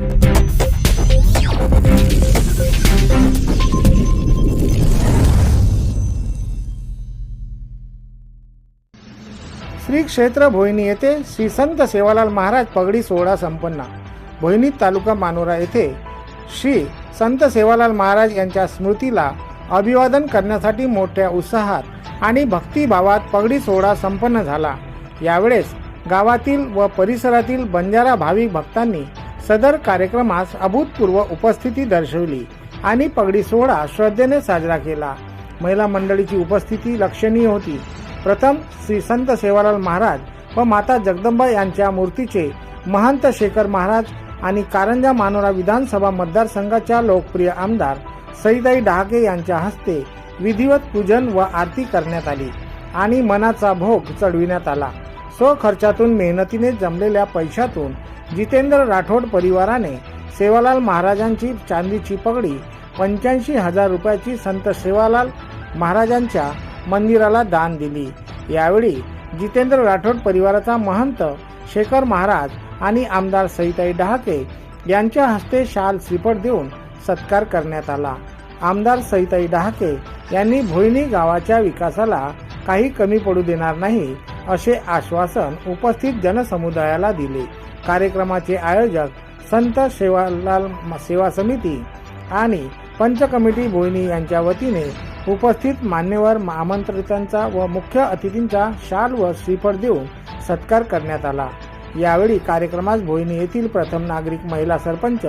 श्री क्षेत्र भोयनी येथे श्री संत सेवालाल महाराज पगडी सोहळा संपन्न. भोयनी तालुका मानोरा येथे श्री संत सेवालाल महाराज यांच्या स्मृतीला अभिवादन करण्यासाठी मोठ्या उत्साहात आणि भक्तिभावात पगडी सोहळा संपन्न झाला. यावेळेस गावातील व परिसरातील बंजारा भाविक भक्तांनी सदर कार्यक्रमास अभूतपूर्व उपस्थिती दर्शवली आणि पगडी सोहळा श्रद्धेने साजरा केला. महिला मंडळीची उपस्थिती लक्षणीय होती. प्रथम श्री संत सेवालाल महाराज व माता जगदंबा यांच्या मूर्तीचे महंत शेखर महाराज आणि कारंजा मानोरा विधानसभा मतदारसंघाच्या लोकप्रिय आमदार सईदाई डहाके यांच्या हस्ते विधिवत पूजन व आरती करण्यात आली आणि मनाचा भोग चढविण्यात आला. स्वखर्चातून मेहनतीने जमलेल्या पैशातून जितेंद्र राठोड परिवाराने सेवालाल महाराजांची चांदीची पगडी पंच्याऐंशी हजार रुपयाची संत सेवालाल महाराजांच्या मंदिराला दान दिली. यावेळी जितेंद्र राठोड परिवाराचा महंत शेखर महाराज आणि आमदार सईताई डहाके यांच्या हस्ते शाल श्रीपट देऊन सत्कार करण्यात आला. आमदार सईताई डहाके यांनी भोयनी गावाच्या विकासाला काही कमी पडू देणार नाही असे आश्वासन उपस्थित जनसमुदायाला दिले. कार्यक्रमाचे आयोजक संत सेवालाल सेवा समिती आणि पंच कमिटी भोयनी यांच्या वतीने उपस्थित मान्यवर आमंत्रितांचा व मुख्य अतिथींचा शाल व श्रीफळ देऊन सत्कार करण्यात आला. यावेळी कार्यक्रमास भोयनी येथील प्रथम नागरिक महिला सरपंच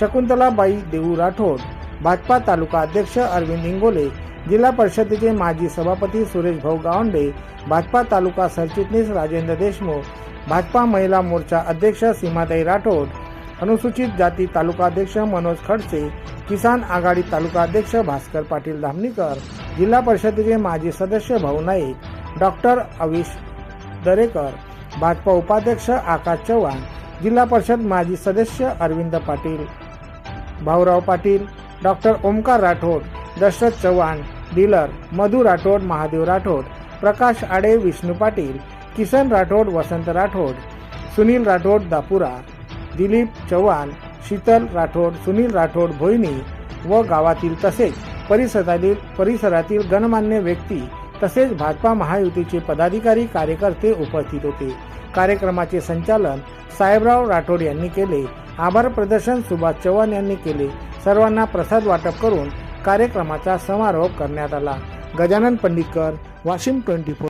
शकुंतलाबाई देऊ राठोड भाजपा तालुका अध्यक्ष अरविंद इंगोले जिल्हा परिषदेचे माजी सभापती सुरेश भाऊ गावंडे भाजपा तालुका सरचिटणीस राजेंद्र देशमुख भाजपा महिला मोर्चा अध्यक्ष सीमाताई राठोड अनुसूचित जाती तालुका अध्यक्ष मनोज खडसे किसान आघाडी तालुका अध्यक्ष भास्कर पाटील धामणीकर जिल्हा परिषदेचे माजी सदस्य भाऊ नाईक डॉक्टर अविश दरेकर भाजपा उपाध्यक्ष आकाश चव्हाण जिल्हा परिषद माजी सदस्य अरविंद पाटील भाऊराव पाटील डॉक्टर ओमकार राठोड दशरथ चव्हाण डीलर मधु राठोड महादेव राठोड प्रकाश आडे विष्णू पाटील किसन राठोड वसंत राठोड सुनील राठोड दापुरा दिलीप चव्हाण शीतल राठोड सुनील राठोड भोईनी व गावातील तसेच परिसरातील परिसरातील गणमान्य व्यक्ती तसेच भाजपा महायुतीचे पदाधिकारी कार्यकर्ते उपस्थित होते. कार्यक्रमाचे संचालन साहेबराव राठोड यांनी केले. आभार प्रदर्शन सुभाष चव्हाण यांनी केले. सर्वांना प्रसाद वाटप करून कार्यक्रमाचा समारोप करण्यात आला. Gajanan Panditkar Washim twenty four